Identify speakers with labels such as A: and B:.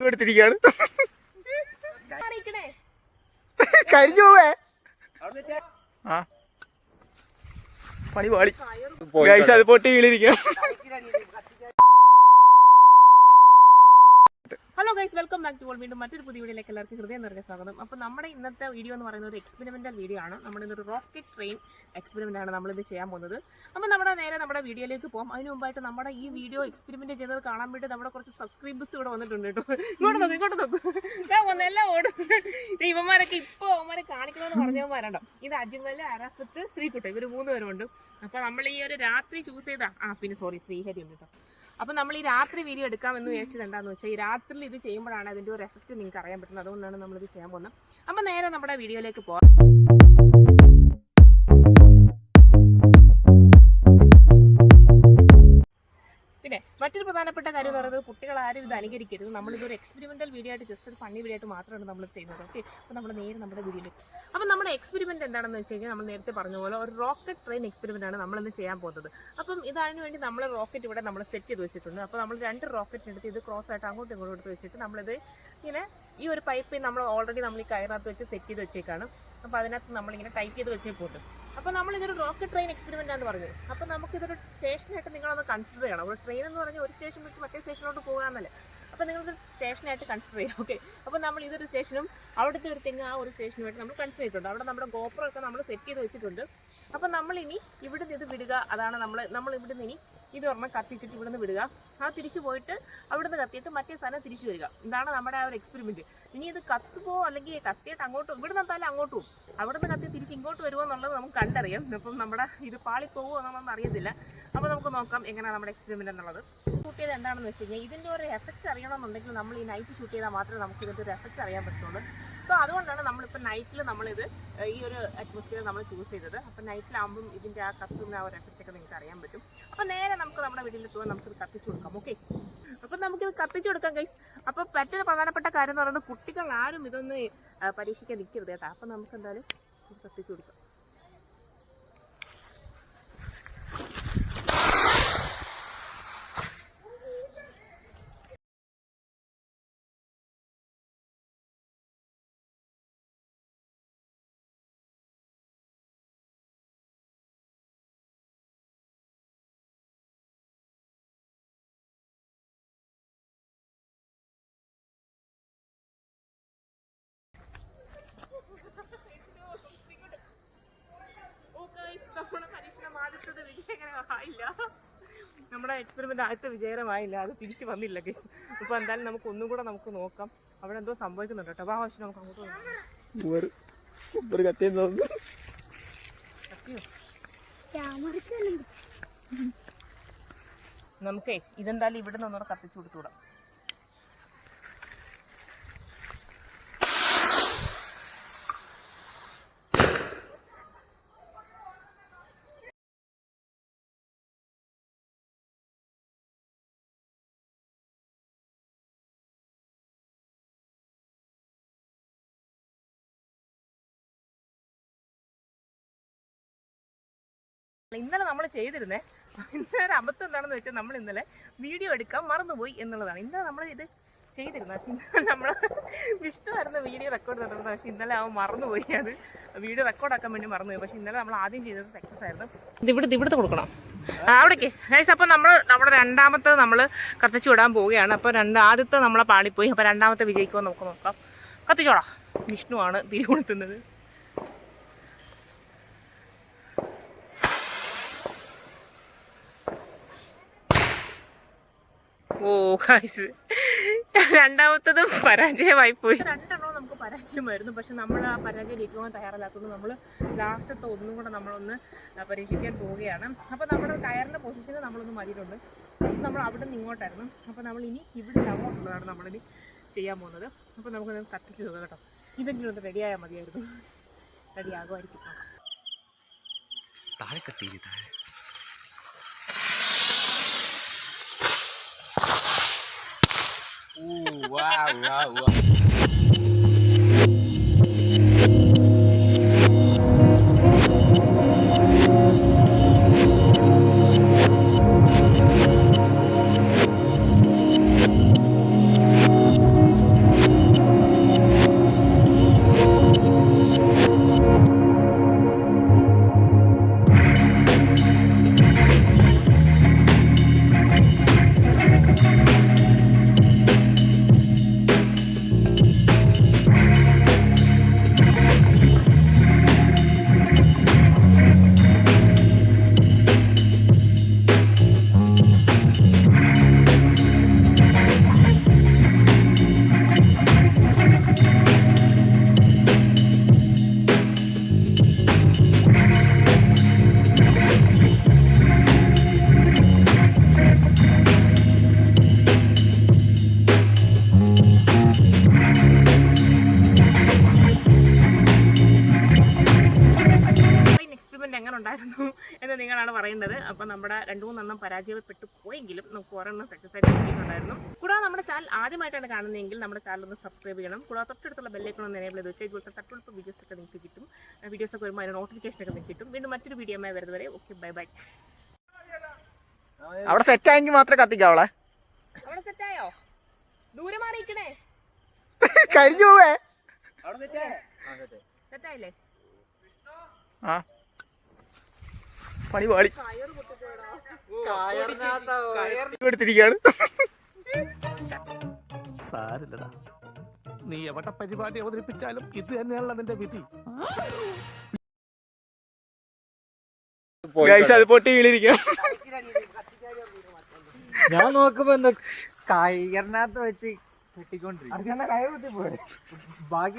A: എടുത്തിരിക്കുകയാണ്. കരിഞ്ഞു പോവേ. ആ. പണി പാളി. ഗൈസ് അത് പൊട്ടി വീണിരിക്കണം
B: ബാക്ക് ടു ഓൾ വീണ്ടും മറ്റൊരു പുതിയ വീഡിയോയിലേക്ക് എല്ലാവർക്കും ഹൃദയം നിറഞ്ഞ സ്വാഗതം. അപ്പോൾ നമ്മുടെ ഇന്നത്തെ വീഡിയോ എന്ന് പറയുന്നത് ഒരു എക്സ്പെരിമെന്റൽ വീഡിയോ ആണ്. നമ്മുടെ ഇന്നൊരു റോക്കറ്റ് ട്രെയിൻ എക്സ്പെരിമെന്റ് ആണ് നമ്മളിത് ചെയ്യാൻ പോകുന്നത്. അപ്പോൾ നമ്മുടെ നേരെ നമ്മുടെ വീഡിയോയിലേക്ക് പോകും അതിന് മുമ്പായിട്ട് നമ്മുടെ ഈ വീഡിയോ എക്സ്പെരിമെന്റ് ചെയ്തത് കാണാൻ വേണ്ടി നമ്മുടെ കുറച്ച് സബ്സ്ക്രൈബേഴ്സ് ഇവിടെ വന്നിട്ടുണ്ട് കേട്ടോ. ഇങ്ങോട്ട് നോക്കും ഇങ്ങോട്ട് നോക്കും. ഞാൻ ഒന്നെല്ലാം ഓടും. ഇവന്മാരൊക്കെ ഇപ്പോൾ അവന്മാരെ കാണിക്കണമെന്ന് പറഞ്ഞവന്മാരുണ്ടോ ഇത് അറസ്റ്റ് അരാസത്ത് ശ്രീകുട്ട ഇവർ മൂന്ന് പേരുണ്ട് അപ്പോൾ നമ്മൾ ഈ ഒരു രാത്രി ചൂസ് ചെയ്താൽ ആ പിന്നെ സോറി ശ്രീഹരി ഉണ്ട് കേട്ടോ. അപ്പം നമ്മൾ ഈ രാത്രി വീഡിയോ എടുക്കാമെന്ന് വിചാരിച്ചത് എന്താണെന്ന് വെച്ചാൽ ഈ രാത്രിയിൽ ഇത് ചെയ്യുമ്പോഴാണ് അതിന്റെ ഒരു എഫക്റ്റ് നിങ്ങൾക്ക് അറിയാൻ പറ്റുന്നത്. അതുകൊണ്ടാണ് നമ്മളിത് ചെയ്യാൻ പോകുന്നത്. അപ്പം നേരെ നമ്മുടെ വീഡിയോയിലേക്ക് പോകാം ആരും ഇത് അനുകരിക്കരുത്. നമ്മളിതൊരു എക്സ്പെരിമെന്റൽ വീഡിയോ ആയിട്ട് ജസ്റ്റ് ഒരു ഫണ്ണി വീഡിയോ ആയിട്ട് മാത്രമാണ് നമ്മൾ ചെയ്യുന്നത്. ഓക്കെ അപ്പോൾ നമ്മൾ നേരെ നമ്മുടെ വീഡിയോയിലേക്ക് അപ്പോൾ നമ്മുടെ എക്സ്പെരിമെന്റ് എന്താണെന്ന് വെച്ച് കഴിഞ്ഞാൽ നമ്മൾ നേരത്തെ പറഞ്ഞ പോലെ ഒരു റോക്കറ്റ് ട്രെയിൻ എക്സ്പെരിമെന്റ് ആണ് നമ്മളിന്ന് ചെയ്യാൻ പോകുന്നത്. അപ്പം ഇതിനു വേണ്ടി നമ്മൾ റോക്കറ്റ് ഇവിടെ നമ്മൾ സെറ്റ് ചെയ്ത് വെച്ചിട്ടുണ്ട്. അപ്പോൾ നമ്മൾ രണ്ട് റോക്കറ്റ് എടുത്ത് ഇത് ക്രോസ് ആയിട്ട് അങ്ങോട്ടും ഇങ്ങോട്ടും എടുത്ത് വെച്ചിട്ട് നമ്മളിത് ഇങ്ങനെ ഈ ഒരു പൈപ്പ് നമ്മൾ ഓൾറെഡി നമ്മൾ ഈ കയറിനകത്ത് വെച്ച് സെറ്റ് ചെയ്ത് വെച്ചേക്കാണ്. അപ്പോൾ അതിനകത്ത് നമ്മളിങ്ങനെ ടൈപ്പ് ചെയ്ത് വെച്ചേ പോട്ട്. അപ്പോൾ നമ്മൾ ഇതൊരു റോക്കറ്റ് ട്രെയിൻ എക്സ്പെരിമെന്റ് ആണെന്ന് പറഞ്ഞത് അപ്പോൾ നമുക്കിതൊരു സ്റ്റേഷനായിട്ട് നിങ്ങളൊന്ന് കൺസിഡർ ചെയ്യണം. ഒരു ട്രെയിൻ എന്ന് പറഞ്ഞാൽ ഒരു സ്റ്റേഷൻ വിട്ട് മറ്റേ സ്റ്റേഷനിലോട്ട് പോകാമെന്നല്ലേ അപ്പോൾ നിങ്ങൾക്ക് സ്റ്റേഷനായിട്ട് കൺസിഡർ ചെയ്യാം. ഓക്കെ അപ്പോൾ നമ്മൾ ഇതൊരു സ്റ്റേഷനും അവിടുത്തെ ഒരു തെങ്ങ് ആ ഒരു സ്റ്റേഷനുമായിട്ട് നമ്മൾ കൺസിഡർ ചെയ്തിട്ടുണ്ട്. അവിടെ നമ്മുടെ ഗോപ്രോ ഒക്കെ നമ്മൾ സെറ്റ് ചെയ്ത് വെച്ചിട്ടുണ്ട്. അപ്പോൾ ഇനി ഇവിടുന്ന് ഇത് വിടുക. അതാണ് നമ്മൾ നമ്മൾ ഇവിടുന്ന് ഇനി ഇത് ഒരെണ്ണം കത്തിച്ചിട്ട് ഇവിടുന്ന് വിടുക. ആ തിരിച്ചു പോയിട്ട് അവിടുന്ന് കത്തിയിട്ട് മറ്റേ സാധനം തിരിച്ചു വരിക. ഇതാണ് നമ്മുടെ ആ ഒരു എക്സ്പെരിമെന്റ് ഇനി ഇത് കത്തുകയോ അല്ലെങ്കിൽ കത്തിയിട്ട് അങ്ങോട്ടും ഇവിടുന്ന് എന്തായാലും അങ്ങോട്ടും. അവിടുന്ന് കത്തി തിരിച്ച് ഇങ്ങോട്ട് വരുമോ എന്നുള്ളത് നമുക്ക് കണ്ടറിയാം. ഇപ്പം നമ്മുടെ ഇത് പാളിപ്പോകുമോ എന്നൊന്നും അറിയത്തില്ല. അപ്പോൾ നമുക്ക് നോക്കാം എങ്ങനെയാണ് നമ്മുടെ എക്സ്പെരിമെന്റ് എന്നുള്ളത്. ഷൂട്ട് ചെയ്ത് എന്താണെന്ന് വെച്ച് കഴിഞ്ഞാൽ ഇതിന്റെ ഒരു എഫക്റ്റ് അറിയണമെന്നുണ്ടെങ്കിൽ നമ്മൾ ഈ നൈറ്റ് ഷൂട്ട് ചെയ്താൽ മാത്രമേ നമുക്ക് ഇതിന്റെ ഒരു എഫക്റ്റ് അറിയാൻ പറ്റുള്ളൂ. സോ അതുകൊണ്ടാണ് നമ്മളിപ്പോൾ നൈറ്റിൽ നമ്മളിത് ഈ ഒരു അറ്റ്മോസ്ഫിയർ നമ്മൾ ചൂസ് ചെയ്തത്. അപ്പോൾ നൈറ്റിലാകുമ്പം ഇതിന്റെ ആ കത്തുന്ന ആ ഒരു എഫക്റ്റ് ഒക്കെ നിങ്ങൾക്ക് അറിയാൻ പറ്റും. അപ്പോൾ നേരെ നമുക്ക് നമ്മുടെ വീട്ടിൽ പോകാൻ നമുക്കിത് കത്തിച്ചു കൊടുക്കാം ഓക്കെ അപ്പം നമുക്കിത് കത്തിച്ചു കൊടുക്കാം കൈസ് അപ്പോൾ മറ്റൊരു പ്രധാനപ്പെട്ട കാര്യം എന്ന് പറയുന്നത് കുട്ടികൾ ആരും ഇതൊന്ന് പരീക്ഷിക്കാൻ നിൽക്കരുത് കേട്ടോ. അപ്പം നമുക്ക് എന്തായാലും കത്തിച്ചു കൊടുക്കാം. വിജയകരമായില്ല നമ്മുടെ എക്സ്പെരിമെന്റ് ആദ്യത്തെ വിജയകരമായില്ല. അത് തിരിച്ചു വന്നില്ല കേസ് അപ്പോൾ എന്തായാലും നമുക്ക് ഒന്നും കൂടെ നമുക്ക് നോക്കാം. അവിടെ എന്തോ സംഭവിക്കുന്നുണ്ട് കേട്ടോ. അപ്പോൾ ആവശ്യം നമുക്ക് അങ്ങോട്ട് പോകാം നമുക്കേ ഇതെന്തായാലും ഇവിടെ നിന്നോടെ കത്തിച്ചു കൊടുത്തുവിടാം. ഇന്നലെ നമ്മൾ ചെയ്തിരുന്നേ ഇന്നലെ അബദ്ധം എന്താണെന്ന് വെച്ചാൽ നമ്മൾ ഇന്നലെ വീഡിയോ എടുക്കാൻ മറന്നുപോയി എന്നുള്ളതാണ്. ഇന്നലെ നമ്മൾ ഇത് ചെയ്തിരുന്നു. പക്ഷെ ഇന്നലെ നമ്മൾ വിഷ്ണു ആയിരുന്നു വീഡിയോ റെക്കോർഡ് തന്നിരുന്നത് പക്ഷെ ഇന്നലെ അവൻ മറന്നുപോയി. അത് വീഡിയോ റെക്കോർഡാക്കാൻ വേണ്ടി മറന്നുപോയി. പക്ഷെ ഇന്നലെ നമ്മൾ ആദ്യം ചെയ്തത് സക്സസ് ആയിരുന്നു. ഇത് ഇവിടെ ഇവിടുത്തെ കൊടുക്കണം. അവിടേക്ക്. ഗൈസ് അപ്പോൾ നമ്മൾ നമ്മുടെ രണ്ടാമത്തെ നമ്മൾ കത്തിച്ചു വിടാൻ പോവുകയാണ്. അപ്പോൾ രണ്ട് ആദ്യത്തെ നമ്മളെ പാളിപ്പോയി. അപ്പോൾ രണ്ടാമത്തെ വിജയിക്കുമോ നമുക്ക് നോക്കാം. കത്തിച്ചോടാം വിഷ്ണു ആണ് തിരി കൊടുത്തുന്നത് ഓ ഗൈസ് രണ്ടാമത്തത് പരാജയമായി പോയി. രണ്ടെണ്ണവും നമുക്ക് പരാജയമായിരുന്നു പക്ഷെ നമ്മൾ ആ പരാജയം ലഭിക്കാൻ തയ്യാറല്ലാത്തതുകൊണ്ട് നമ്മൾ ലാസ്റ്റത്തെ ഒന്നും കൂടെ നമ്മളൊന്ന് പരീക്ഷിക്കാൻ പോവുകയാണ്. അപ്പോൾ നമ്മുടെ ടയറിന്റെ പൊസിഷന് നമ്മളൊന്ന് മാറ്റിയിട്ടുണ്ട്. നമ്മൾ അവിടെ നിന്ന് ഇങ്ങോട്ടായിരുന്നു. അപ്പോൾ നമ്മൾ ഇനി ഇവിടെ അങ്ങോട്ടുള്ളതാണ് നമ്മളിനി ചെയ്യാൻ പോകുന്നത്. അപ്പോൾ നമുക്കൊന്ന് കത്തിച്ച് നോക്കാം കേട്ടോ. ഇതെങ്കിലും ഒന്ന് റെഡിയായാൽ മതിയായിരുന്നു. റെഡിയാകുമായിരിക്കും
A: താഴെ കത്തിയില്ല താഴെ. wow, wow, wow.
B: പറയുന്നത്. അപ്പൊ നമ്മുടെ രണ്ടു മൂന്നെണ്ണം പരാജയപ്പെട്ടു പോയെങ്കിലും നമുക്ക് ഒരെണ്ണം സക്സസ് ആയിട്ട് കിട്ടിയിട്ടുണ്ടായിരുന്നു. കൂടാതെ നമ്മുടെ ചാനൽ ആദ്യമായിട്ടാണ് കാണുന്നതെങ്കിൽ നമ്മുടെ ചാനൽ ഒന്ന് സബ്സ്ക്രൈബ് ചെയ്യണം. കൂടാതെ തൊട്ടടുത്തുള്ള ബെല്ലേക്കണം ഒന്ന് എനേബിൾ ചെയ്ത് വെച്ചാൽ ഇതുപോലത്തെ തട്ടുള്ള വീഡിയോസ് ഒക്കെ നിങ്ങൾക്ക് കിട്ടും. വീഡിയോസ് ഒക്കെ വരുമ്പോൾ അതിന് നോട്ടിഫിക്കേഷൻ ഒക്കെ നിങ്ങൾക്ക് കിട്ടും. വീണ്ടും മറ്റൊരു വീഡിയോ വരുന്നത് വരുന്നവരെ ഓക്കെ ബൈ ബൈ
A: അവിടെ സെറ്റ് ആയെങ്കിൽ മാത്രമേ കത്തിക്കാം അവളെ.
B: അവിടെ സെറ്റായോ ദൂരെ മാറിയിക്കണേ
A: കരിഞ്ഞു പോവേ.
B: സെറ്റായില്ലേ
A: ആ. പണി പാളി എടുത്തിരിക്കുകയാണ്
C: സാരില്ലടാ. നീ എവിടെ പരിപാടി അവതരിപ്പിച്ചാലും ഇത് തന്നെയാണല്ലോ നിന്റെ വിധി.
A: അത് പൊട്ടി വീണിരിക്കണം
D: ഞാൻ നോക്കുമ്പോ എന്താ കയറിനകത്ത് വെച്ച് കെട്ടിക്കൊണ്ടിരിക്കും ഭാഗ്യം